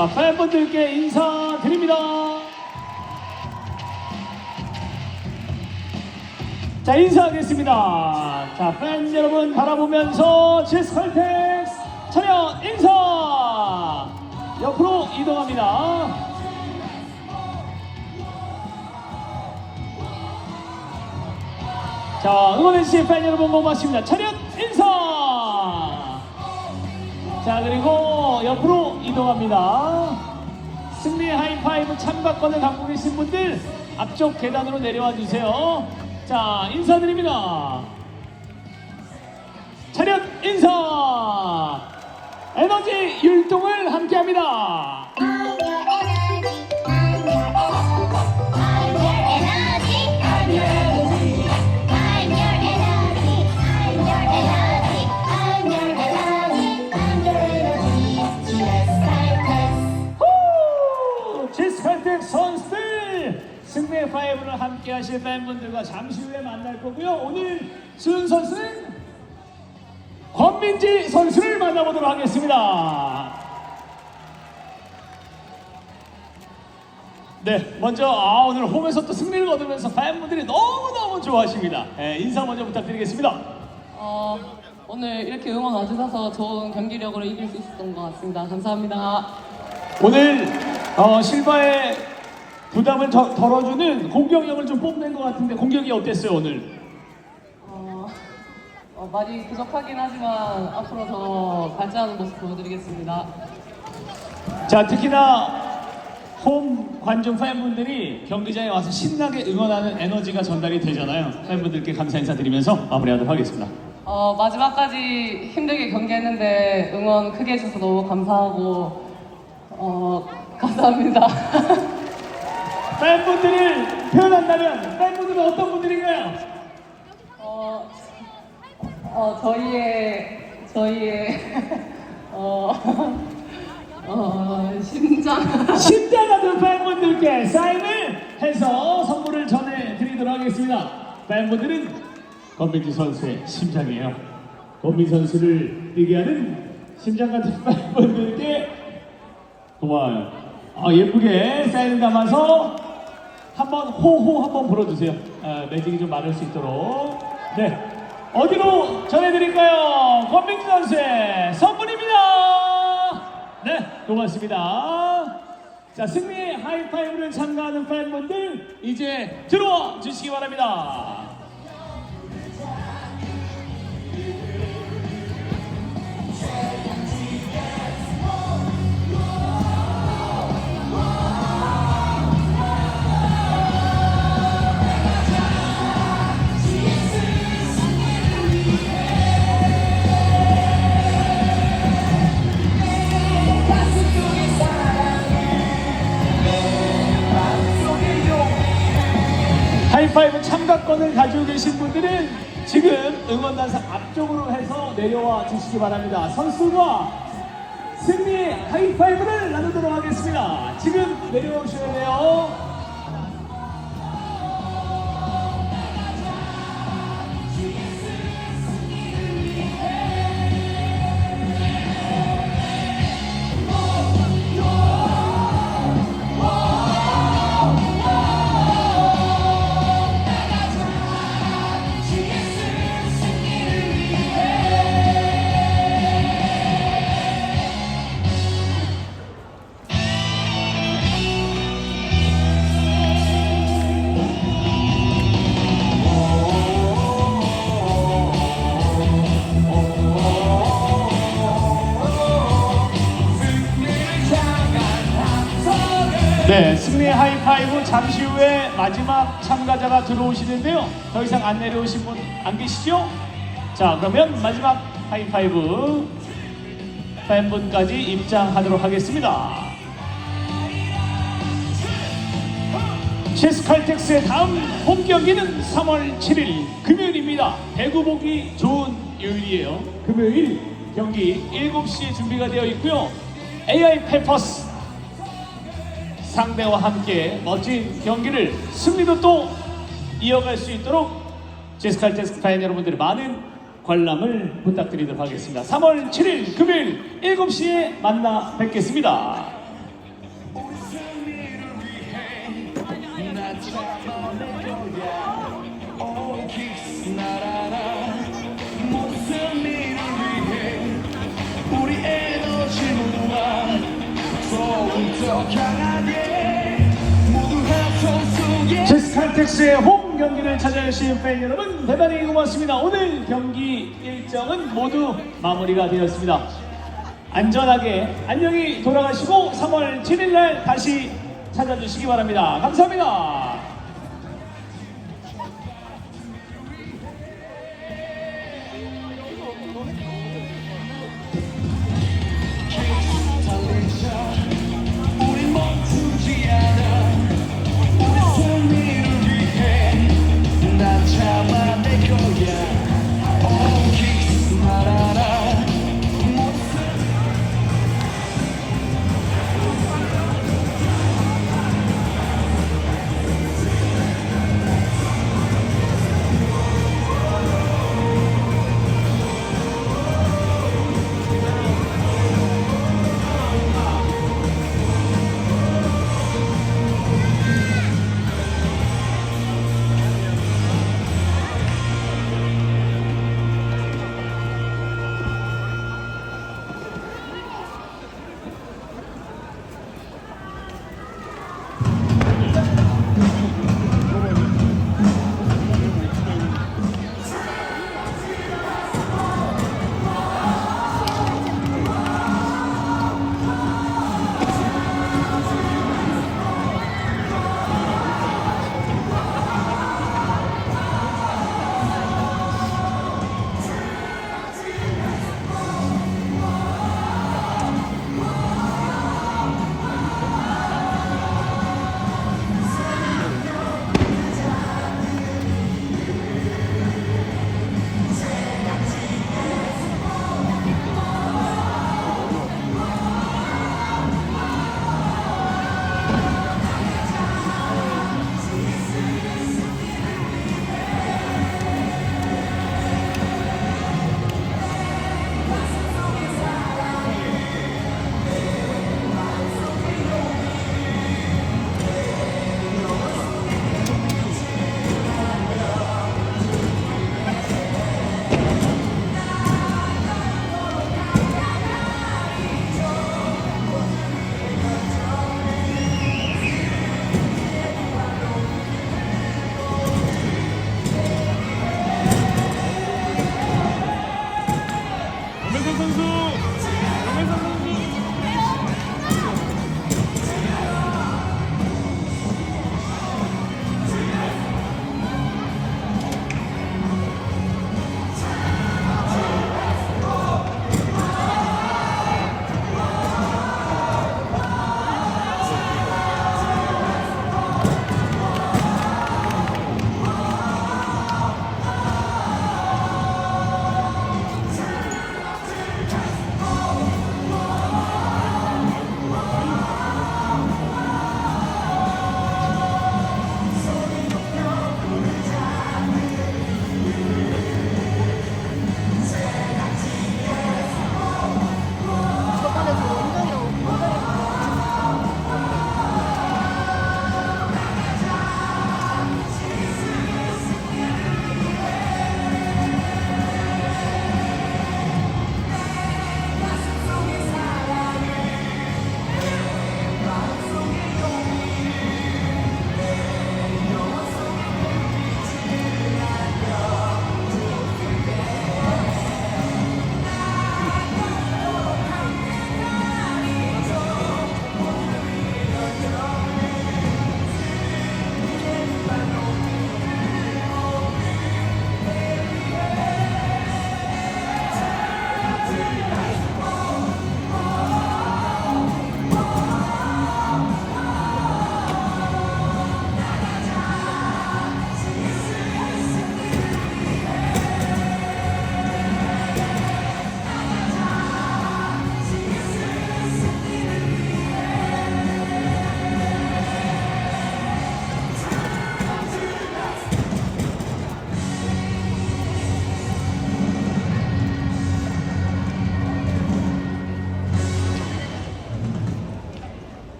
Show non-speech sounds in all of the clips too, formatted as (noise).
자, 팬분들께 인사드립니다. 자, 인사하겠습니다. 자, 팬 여러분 바라보면서 제스컬텍스 차렷 인사! 옆으로 이동합니다. 자, 응원해주신 팬 여러분 고맙습니다. 차렷 인사! 자, 그리고 옆으로 이동합니다. 승리 하이파이브 참가권을 갖고 계신 분들 앞쪽 계단으로 내려와 주세요. 자, 인사드립니다. 차렷 인사! 에너지 율동을 함께 합니다. 팬분들과 잠시 후에 만날 거고요. 오늘 수은 선수는 권민지 선수를 만나보도록 하겠습니다. 네, 먼저 아, 오늘 홈에서 또 승리를 거두면서 팬분들이 너무너무 좋아하십니다. 예, 인사 먼저 부탁드리겠습니다. 어, 오늘 이렇게 응원 와주셔서 좋은 경기력으로 이길 수 있었던 것 같습니다. 감사합니다. 오늘 어, 실바의 부담을 더- 덜어주는 공격력을 좀 뽐낸 것 같은데 공격이 어땠어요 오늘? 어, 어, 많이 부족하긴 하지만 앞으로 더 발전하는 모습 보여드리겠습니다. 자 특히나 홈 관중 팬분들이 경기장에 와서 신나게 응원하는 에너지가 전달이 되잖아요. 팬분들께 감사 인사드리면서 마무리하도록 하겠습니다. 어, 마지막까지 힘들게 경기했는데 응원 크게 해주셔서 너무 감사하고 어, 감사합니다. (laughs) 팬분들을 표현한다면 팬분들은 어떤 분들인가요? 어, 어, 저희의 저희의 (laughs) 어, 어, 심장 (laughs) 심장하는 팬분들께 사인을 해서 선물을 전해드리도록 하겠습니다. 팬분들은 권민지 선수의 심장이에요. 권민지 선수를 뛰게 하는 심장 같은 팬분들께 고마워요. 아, 예쁘게 사인을 담아서 한번 호호 한번 불어주세요. 아, 매직이 좀 많을 수 있도록. 네. 어디로 전해드릴까요? 권민지 선수의 선물입니다. 네, 고맙습니다. 자, 승리의 하이파이브를 참가하는 팬분들 이제 들어와 주시기 바랍니다. 하이파이브 참가권을 가지고 계신 분들은 지금 응원단상 앞쪽으로 해서 내려와 주시기 바랍니다. 선수가 승리 하이파이브를 나누도록 하겠습니다. 지금 내려오셔야 돼요. 잠시 후에 마지막 참가자가 들어오시는데요. 더 이상 안 내려오신 분 안 계시죠? 자, 그러면 마지막 하이파이브 팬분까지 입장하도록 하겠습니다. 체스칼텍스의 다음 홈 경기는 3월 7일 금요일입니다. 배구 보기 좋은 요일이에요. 금요일 경기 7시에 준비가 되어 있고요. AI 페퍼스 상대와 함께 멋진 경기를 승리로 또 이어갈 수 있도록 제스칼 테스크 타인 여러분들의 많은 관람을 부탁드리도록 하겠습니다. 3월 7일 금요일 7시에 만나 뵙겠습니다. Okay. 타텍스의 홈 경기를 찾아주신 팬 여러분 대단히 고맙습니다. 오늘 경기 일정은 모두 마무리가 되었습니다. 안전하게 안녕히 돌아가시고 3월 7일 날 다시 찾아주시기 바랍니다. 감사합니다.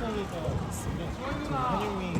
한상이가 있으면 저는 한영이